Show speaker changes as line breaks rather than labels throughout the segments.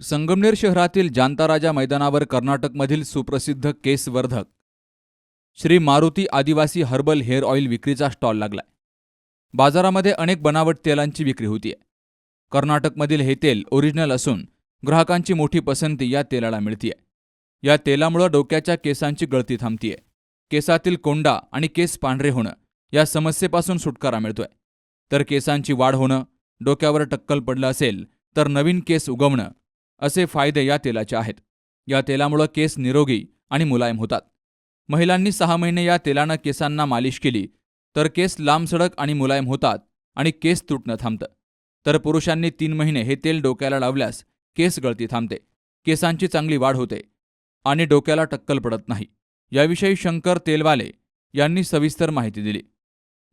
संगमनेर शहरातील जांताराजा मैदानावर कर्नाटकमधील सुप्रसिद्ध केसवर्धक श्री मारुती आदिवासी हर्बल हेअर ऑइल विक्रीचा स्टॉल लागलाय. बाजारामध्ये अनेक बनावट तेलांची विक्री होतीये. कर्नाटकमधील हे तेल ओरिजिनल असून ग्राहकांची मोठी पसंती या तेलाला मिळतीये. या तेलामुळं डोक्याच्या केसांची गळती थांबतीये. केसातील कोंडा आणि केस पांढरे होणं या समस्येपासून सुटकारा मिळतोय. तर केसांची वाढ होणं डोक्यावर टक्कल पडलं असेल तर नवीन केस उगवणं असे फायदे या तेलाचे आहेत. या तेलामुळं केस निरोगी आणि मुलायम होतात. महिलांनी सहा महिने या तेलानं केसांना मालिश केली तर केस लांबसडक आणि मुलायम होतात आणि केस तुटणं थांबतं. तर पुरुषांनी तीन महिने हे तेल डोक्याला लावल्यास केस गळती थांबते. केसांची चांगली वाढ होते आणि डोक्याला टक्कल पडत नाही. याविषयी शंकर तेलवाले यांनी सविस्तर माहिती दिली.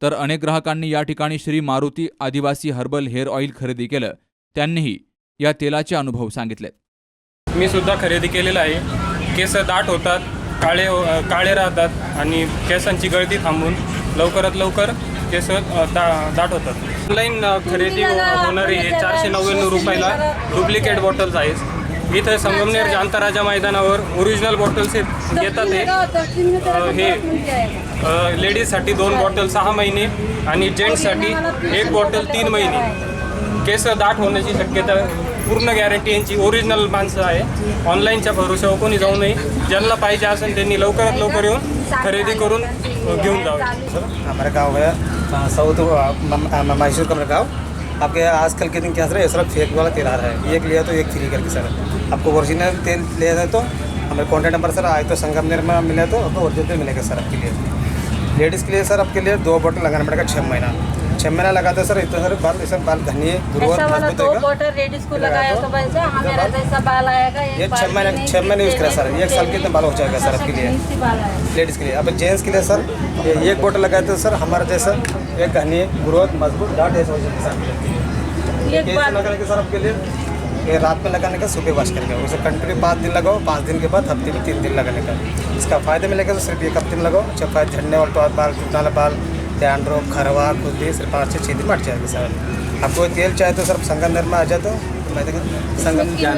तर अनेक ग्राहकांनी या ठिकाणी श्री मारुती आदिवासी हर्बल हेअर ऑइल खरेदी केलं त्यांनीही या तेलाचे अनुभव सांगितले.
मी सुद्धा खरेदी केलेलं आहे. केस दाट होतात काळे हो- काळे राहतात आणि केसांची गळती थांबून लवकरात लवकर केस दा दाट होतात. ऑनलाईन खरेदी हो- होणारी हे चारशे नव्याण्णव रुपयाला डुप्लिकेट बॉटल्स आहेत. इथं संगमनेर जांताराजा मैदानावर ओरिजिनल बॉटल्स येतात हे. हे लेडीजसाठी दोन बॉटल सहा महिने आणि जेंट्ससाठी एक बॉटल तीन महिने. केस दाट होण्याची शक्यता पूर्ण गॅरंटी यांची ओरिजिनल माणसं आहे. ऑनलाईनच्या भरोशावर कोणी जाऊ नये. ज्यांना पाहिजे असेल त्यांनी लवकरात लवकर येऊन खरेदी करून घेऊन जावे.
हमारा गांव है साऊथ साउथ मैसूर का मेरा गाँव। आपके आजकल के दिन क्या सर ये फेक वाला तेल आ रहा है। एक लिया तो एक फ्री करके सर। आपको ओरिजिनल तेल लिया जाए तो हमारे कॉन्टैक्ट नंबर सर आए तो संगमनेर में मिले तो आपको ओरिजिनल तेल मिलेगा सर आपके लिए। लेडीज़ के लिए सर आपके लिए दो बोतल लगाना पड़ेगा छः महीना। छः महीना लगाते हैं सर इतना सर बाल ऐसा बाल घनी ग्रोथ
ऐसा वाला दो बॉटल को लगाया तो मेरा जैसा बाल। आएगा
ये
एक
छः महीने
नहीं,
छः महीने यूज़ करा सर। एक साल के इतना बाल हो जाएगा सर आपके लिए। लेडीज़ के लिए। अब जेंट्स के लिए सर ये एक बोतल लगाए तो सर हमारा जैसा एक घनी ग्रोथ मज़बूत डाट ऐसा हो जाएगा सर।
एक
केस
बार
लगाने के सर आपके लिए ये रात में लगाने का सुबह वॉश करके उसे कंटिन्यू पाँच दिन लगाओ पाँच दिन के बाद हफ़्ते में तीन दिन लगाने का। इसका फ़ायदा मिलेगा तो सिर्फ़ एक हफ़्ते में लगाओ। फ़ायदा झड़ने वाला तो बाल टूटने वाला बाल खरवा सिर्फ पाँच से छः दिन हट जाएगा सर। आपको तेल चाहिए तो सर संगमनेर में आ जाते हो? मैं देखो संगम
है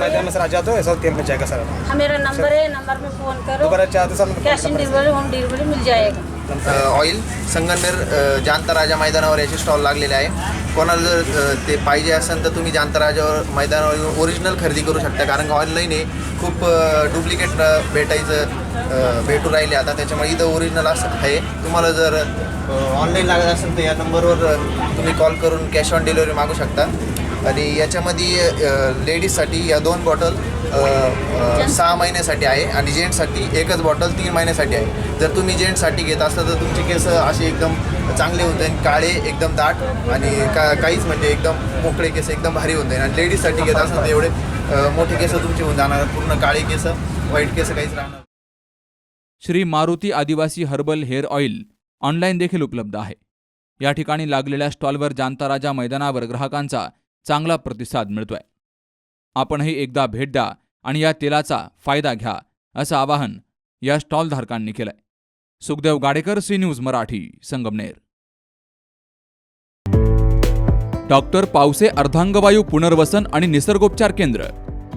मैदान में सर आ जाते हो ऐसा तेल में जाएगा सर।
हाँ मेरा नंबर है नंबर में फोन करो।
दोबारा चाहते सर मेरे को
cash on delivery home delivery mill जाएगा।
ऑइल संगमनेर जांता राजा मैदानावर याचे स्टॉल लागलेले आहे. कोणाला जर ते पाहिजे असेल तर तुम्ही जांताराजावर मैदानावर येऊन ओरिजिनल खरेदी करू शकता. कारण का ऑनलाईन हे खूप डुप्लिकेट भेटायचं भेटू राहिले आता. त्याच्यामुळे इथं ओरिजिनल असं आहे. तुम्हाला जर ऑनलाईन लागत असेल तर या नंबरवर तुम्ही कॉल करून कॅश ऑन डिलिव्हरी मागू शकता. आणि याच्यामध्ये लेडीजसाठी या दोन बॉटल सहा महिन्यासाठी आहे आणि जेंट्ससाठी एकच बॉटल तीन महिन्यासाठी आहे. जर तुम्ही जेंट्ससाठी घेत असता तर तुमचे केस असे एकदम चांगले होऊन जाईल काळे एकदम दाट आणि का काहीच म्हणजे एकदम मोकळे केस एकदम भारी होऊन जाईल आणि लेडीजसाठी घेत असाल तर एवढे मोठे केस तुमचे होऊन जाणार. पूर्ण काळे केस व्हाईट केस काहीच राहणार.
श्री मारुती आदिवासी हर्बल हेअर ऑइल ऑनलाईन देखील उपलब्ध आहे. या ठिकाणी लागलेल्या स्टॉलवर जांताराजा मैदानावर ग्राहकांचा चांगला प्रतिसाद मिळतोय. आपणही एकदा भेट द्या आणि या तेलाचा फायदा घ्या असं आवाहन या स्टॉलधारकांनी केलंय. Sukhdev Gadekar C news Marathi Sangamner. Doctor Pawase अर्धांगवायू पुनर्वसन आणि निसर्गोपचार केंद्र.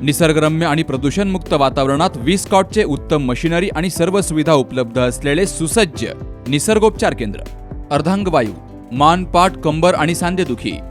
निसर्गरम्य आणि प्रदूषणमुक्त वातावरणात वीस कॉटचे उत्तम मशिनरी आणि सर्व सुविधा उपलब्ध असलेले सुसज्ज निसर्गोपचार केंद्र. अर्धांगवायू मान पाठ कंबर आणि सांधेदुखी.